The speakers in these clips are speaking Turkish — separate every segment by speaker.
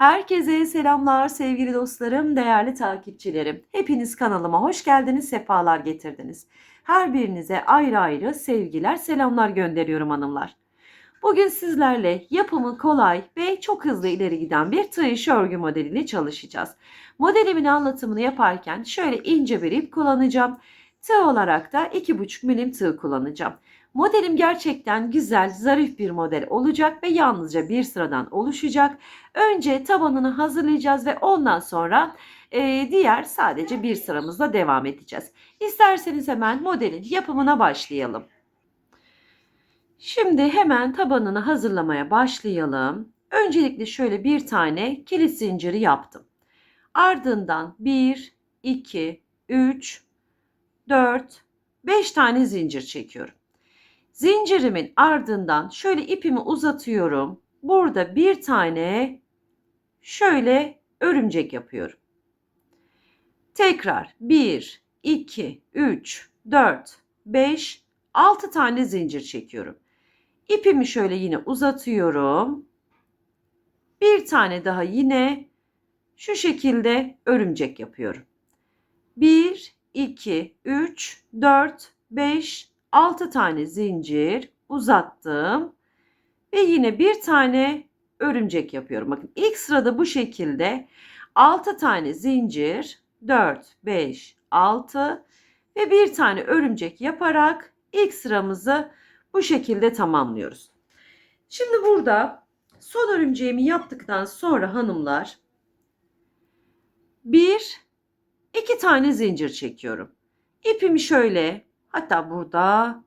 Speaker 1: Herkese selamlar sevgili dostlarım, değerli takipçilerim. Hepiniz kanalıma hoş geldiniz, sefalar getirdiniz. Her birinize ayrı ayrı sevgiler, selamlar gönderiyorum hanımlar. Bugün sizlerle yapımı kolay ve çok hızlı ileri giden bir tığ örgü modelini çalışacağız. Modelimin anlatımını yaparken şöyle ince bir ip kullanacağım. Tığ olarak da 2,5 milim tığ kullanacağım. Modelim gerçekten güzel, zarif bir model olacak ve yalnızca bir sıradan oluşacak. Önce tabanını hazırlayacağız ve ondan sonra e, diğer sadece bir sıramızla devam edeceğiz. İsterseniz hemen modelin yapımına başlayalım. Şimdi hemen tabanını hazırlamaya başlayalım. Öncelikle şöyle bir tane kilit zinciri yaptım. Ardından 1, 2, 3, 4, 5 tane zincir çekiyorum. Zincirimin ardından şöyle ipimi uzatıyorum. Burada bir tane şöyle örümcek yapıyorum. Tekrar 1, 2, 3, 4, 5, 6 tane zincir çekiyorum. İpimi şöyle yine uzatıyorum. Bir tane daha yine şu şekilde örümcek yapıyorum. 1, 2, 3, 4, 5, 6 tane zincir uzattım. Ve yine bir tane örümcek yapıyorum. Bakın ilk sırada bu şekilde 6 tane zincir 4, 5, 6 ve bir tane örümcek yaparak ilk sıramızı bu şekilde tamamlıyoruz. Şimdi burada son örümceğimi yaptıktan sonra hanımlar bir iki tane zincir çekiyorum. İpimi şöyle hatta burada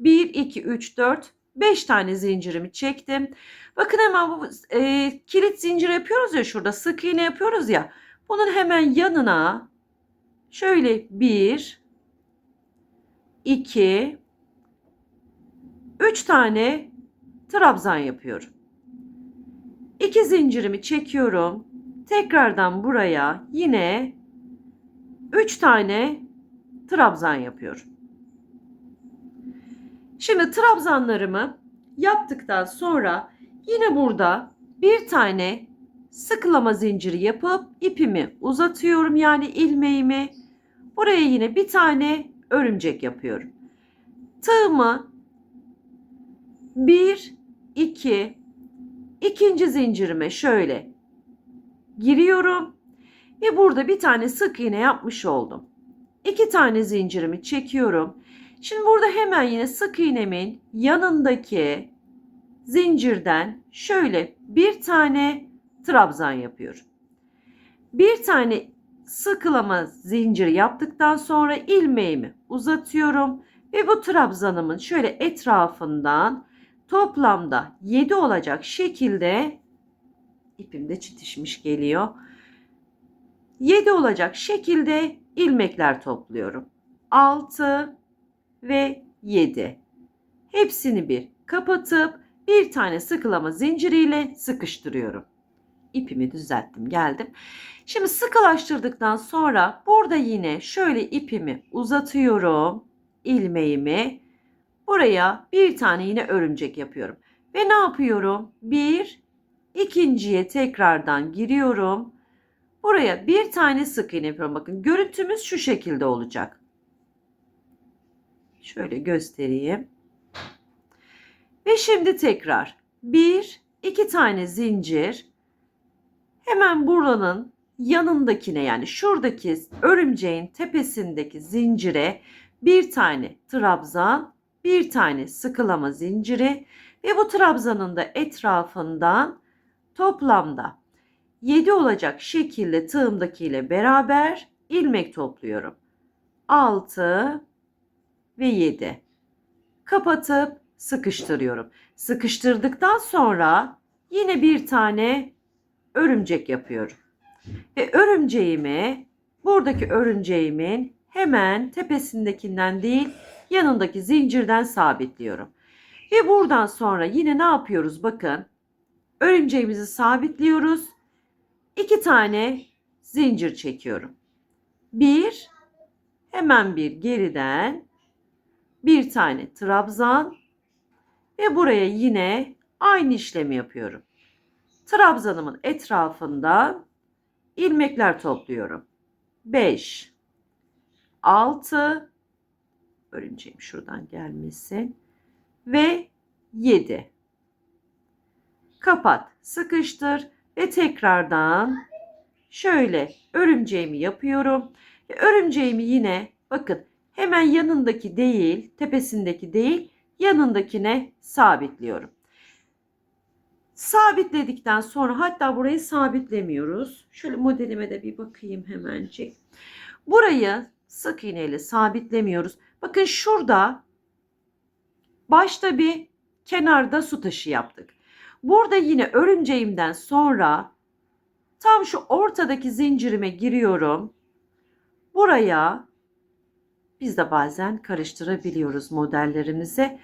Speaker 1: 1, 2, 3, 4, 5 tane zincirimi çektim. Bakın hemen bu e, kilit zincir yapıyoruz ya şurada sık iğne yapıyoruz ya. Bunun hemen yanına şöyle 1, 2, 3 tane trabzan yapıyorum. 2 zincirimi çekiyorum. Tekrardan buraya yine 3 tane trabzan yapıyorum. Şimdi trabzanlarımı yaptıktan sonra yine burada bir tane sıkılama zinciri yapıp ipimi uzatıyorum yani ilmeğimi. Buraya yine bir tane örümcek yapıyorum. Tığımı 1 2 ikinci zincirime şöyle giriyorum ve burada bir tane sık iğne yapmış oldum. İki tane zincirimi çekiyorum. Şimdi burada hemen yine sık iğnemin yanındaki zincirden şöyle bir tane trabzan yapıyorum. Bir tane sıkılama zinciri yaptıktan sonra ilmeğimi uzatıyorum ve bu trabzanımın şöyle etrafından toplamda 7 olacak şekilde ipimde çitişmiş geliyor. 7 olacak şekilde ilmekler topluyorum. 6 ve 7. Hepsini bir kapatıp bir tane sıkılama zinciriyle sıkıştırıyorum. İpimi düzelttim geldim. Şimdi sıkılaştırdıktan sonra burada yine şöyle ipimi uzatıyorum. ilmeğimi buraya bir tane yine örümcek yapıyorum. Ve ne yapıyorum? Bir, ikinciye tekrardan giriyorum. Buraya bir tane sık iğne yapıyorum. Bakın görüntümüz şu şekilde olacak. Şöyle göstereyim. Ve şimdi tekrar bir, iki tane zincir. Hemen buranın yanındakine yani şuradaki örümceğin tepesindeki zincire bir tane trabzan, bir tane sıkılama zinciri ve bu trabzanın da etrafından toplamda 7 olacak şekilde tığımdakiyle beraber ilmek topluyorum. 6 ve 7. Kapatıp sıkıştırıyorum. Sıkıştırdıktan sonra yine bir tane örümcek yapıyorum. Ve örümceğimi buradaki örümceğimin hemen tepesindekinden değil yanındaki zincirden sabitliyorum. Ve buradan sonra yine ne yapıyoruz bakın. Örümceğimizi sabitliyoruz. İki tane zincir çekiyorum. Bir, hemen bir geriden bir tane trabzan ve buraya yine aynı işlemi yapıyorum. trabzanımın etrafından ilmekler topluyorum. 5 6 örümceğim şuradan gelmesin ve 7 kapat sıkıştır ve tekrardan şöyle örümceğimi yapıyorum ve örümceğimi yine bakın hemen yanındaki değil tepesindeki değil yanındakine sabitliyorum. Sabitledikten sonra hatta burayı sabitlemiyoruz. Şöyle modelime de bir bakayım hemencik. Burayı sık iğneyle sabitlemiyoruz. Bakın şurada başta bir kenarda su taşı yaptık. Burada yine örümceğimden sonra tam şu ortadaki zincirime giriyorum. Buraya biz de bazen karıştırabiliyoruz modellerimizi.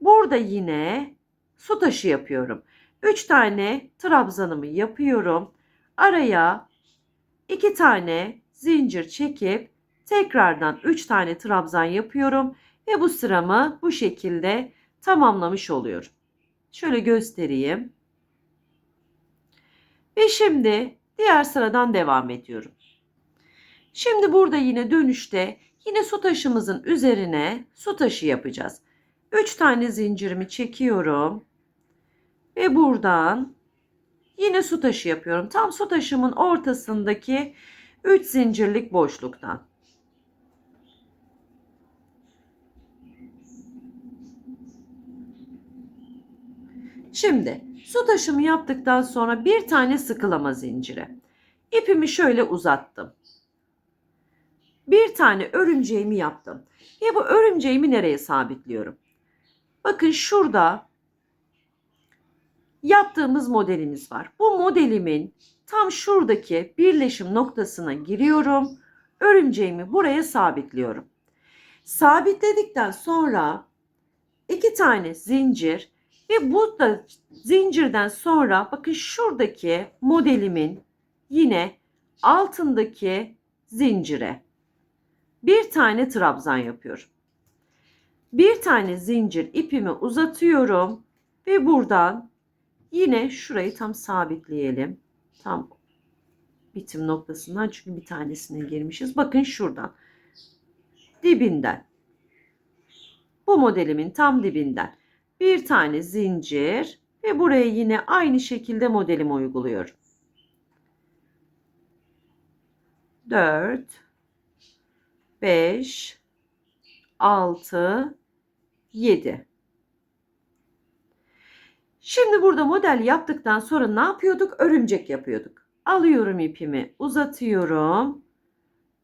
Speaker 1: Burada yine su taşı yapıyorum. 3 tane trabzanımı yapıyorum. Araya 2 tane zincir çekip tekrardan 3 tane trabzan yapıyorum ve bu sıramı bu şekilde tamamlamış oluyorum. Şöyle göstereyim. Ve şimdi diğer sıradan devam ediyorum. Şimdi burada yine dönüşte yine su taşımızın üzerine su taşı yapacağız. 3 tane zincirimi çekiyorum. Ve buradan yine su taşı yapıyorum. Tam su taşımın ortasındaki 3 zincirlik boşluktan. Şimdi su taşımı yaptıktan sonra bir tane sıkılama zinciri. İpimi şöyle uzattım. Bir tane örümceğimi yaptım. Ve bu örümceğimi nereye sabitliyorum? Bakın şurada yaptığımız modelimiz var. Bu modelimin tam şuradaki birleşim noktasına giriyorum. Örümceğimi buraya sabitliyorum. Sabitledikten sonra iki tane zincir ve bu da zincirden sonra bakın şuradaki modelimin yine altındaki zincire bir tane trabzan yapıyorum. Bir tane zincir ipimi uzatıyorum ve buradan yine şurayı tam sabitleyelim. Tam bitim noktasından çünkü bir tanesine girmişiz. Bakın şuradan dibinden bu modelimin tam dibinden bir tane zincir ve buraya yine aynı şekilde modelimi uyguluyorum. 4 5 6 7 Şimdi burada model yaptıktan sonra ne yapıyorduk? Örümcek yapıyorduk. Alıyorum ipimi, uzatıyorum.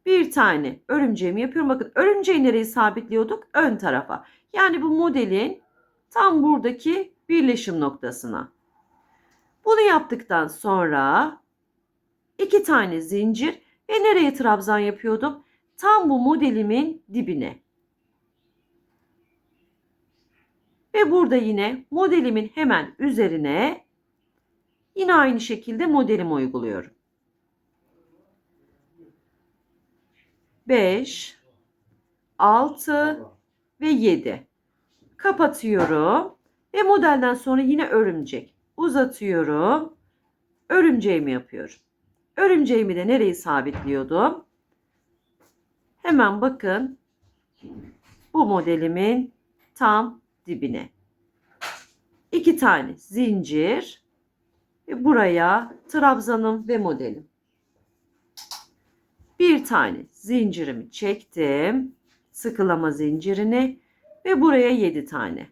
Speaker 1: Bir tane örümceğimi yapıyorum. Bakın örümceği nereye sabitliyorduk? Ön tarafa. Yani bu modelin tam buradaki birleşim noktasına. Bunu yaptıktan sonra iki tane zincir ve nereye trabzan yapıyordum? Tam bu modelimin dibine. Ve burada yine modelimin hemen üzerine yine aynı şekilde modelimi uyguluyorum. 5 6 ve 7 kapatıyorum ve modelden sonra yine örümcek uzatıyorum. Örümceğimi yapıyorum. Örümceğimi de nereye sabitliyordum? Hemen bakın bu modelimin tam dibine. İki tane zincir ve buraya trabzanım ve modelim. Bir tane zincirimi çektim. Sıkılama zincirini ve buraya 7 tane.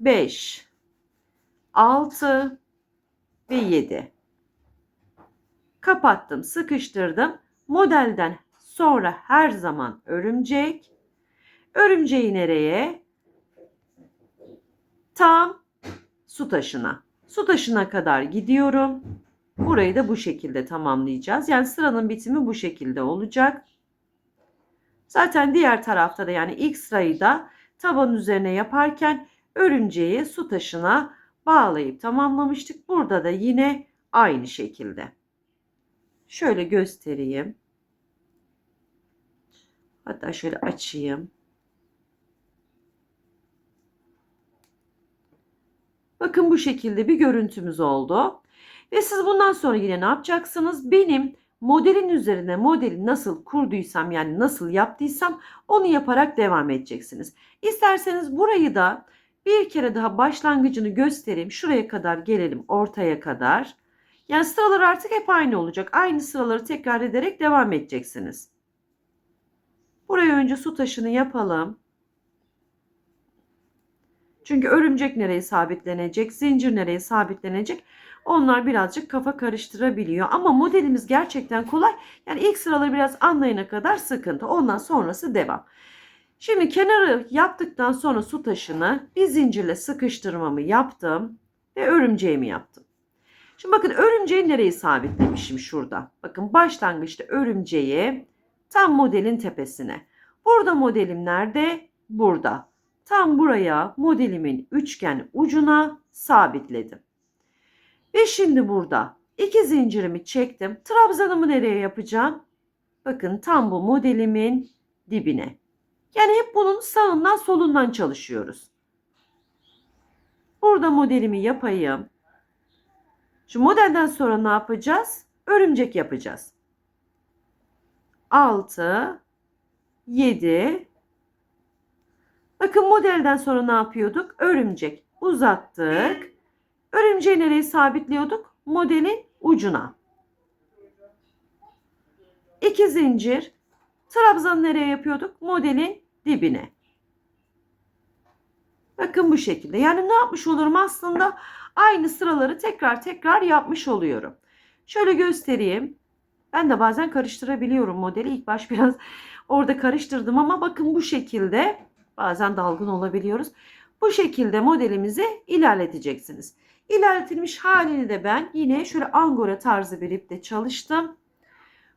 Speaker 1: 5 6 ve 7. Kapattım, sıkıştırdım. Modelden sonra her zaman örümcek. Örümceği nereye? Tam su taşına. Su taşına kadar gidiyorum. Burayı da bu şekilde tamamlayacağız. Yani sıranın bitimi bu şekilde olacak. Zaten diğer tarafta da yani ilk sırayı da taban üzerine yaparken örümceği su taşına bağlayıp tamamlamıştık. Burada da yine aynı şekilde. Şöyle göstereyim. Hatta şöyle açayım. Bakın bu şekilde bir görüntümüz oldu. Ve siz bundan sonra yine ne yapacaksınız? Benim modelin üzerine modeli nasıl kurduysam yani nasıl yaptıysam onu yaparak devam edeceksiniz. İsterseniz burayı da bir kere daha başlangıcını göstereyim. Şuraya kadar gelelim ortaya kadar. Yani sıralar artık hep aynı olacak. Aynı sıraları tekrar ederek devam edeceksiniz. Buraya önce su taşını yapalım. Çünkü örümcek nereye sabitlenecek, zincir nereye sabitlenecek onlar birazcık kafa karıştırabiliyor. Ama modelimiz gerçekten kolay. Yani ilk sıraları biraz anlayana kadar sıkıntı. Ondan sonrası devam. Şimdi kenarı yaptıktan sonra su taşını bir zincirle sıkıştırmamı yaptım ve örümceğimi yaptım. Şimdi bakın örümceği nereye sabitlemişim şurada. Bakın başlangıçta örümceği tam modelin tepesine. Burada modelim nerede? Burada. Tam buraya modelimin üçgen ucuna sabitledim. Ve şimdi burada iki zincirimi çektim. Trabzanımı nereye yapacağım? Bakın tam bu modelimin dibine. Yani hep bunun sağından solundan çalışıyoruz. Burada modelimi yapayım. Şu modelden sonra ne yapacağız? Örümcek yapacağız. 6 7 Bakın modelden sonra ne yapıyorduk? Örümcek uzattık. Örümceği nereye sabitliyorduk? Modelin ucuna. İki zincir. Trabzan nereye yapıyorduk? Modelin dibine. Bakın bu şekilde. Yani ne yapmış olurum aslında? Aynı sıraları tekrar tekrar yapmış oluyorum. Şöyle göstereyim. Ben de bazen karıştırabiliyorum modeli. İlk baş biraz orada karıştırdım ama bakın bu şekilde bazen dalgın olabiliyoruz. Bu şekilde modelimizi ilerleteceksiniz. İlerletilmiş halini de ben yine şöyle angora tarzı bir iple çalıştım.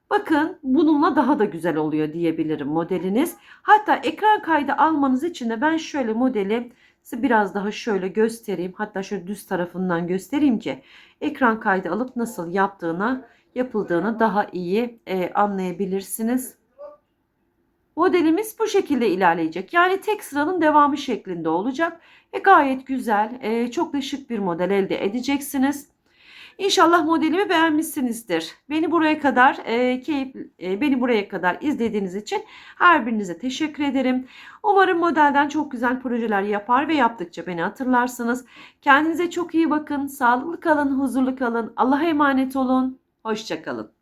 Speaker 1: Bakın bununla daha da güzel oluyor diyebilirim modeliniz. Hatta ekran kaydı almanız için de ben şöyle modeli size biraz daha şöyle göstereyim. Hatta şöyle düz tarafından göstereyim ki ekran kaydı alıp nasıl yaptığını yapıldığını daha iyi e, anlayabilirsiniz. Modelimiz bu şekilde ilerleyecek. Yani tek sıranın devamı şeklinde olacak ve gayet güzel, e, çok da şık bir model elde edeceksiniz. İnşallah modelimi beğenmişsinizdir. Beni buraya kadar e, keyif, e, beni buraya kadar izlediğiniz için her birinize teşekkür ederim. Umarım modelden çok güzel projeler yapar ve yaptıkça beni hatırlarsınız. Kendinize çok iyi bakın, sağlıklı kalın, huzurlu kalın. Allah'a emanet olun. Hoşçakalın.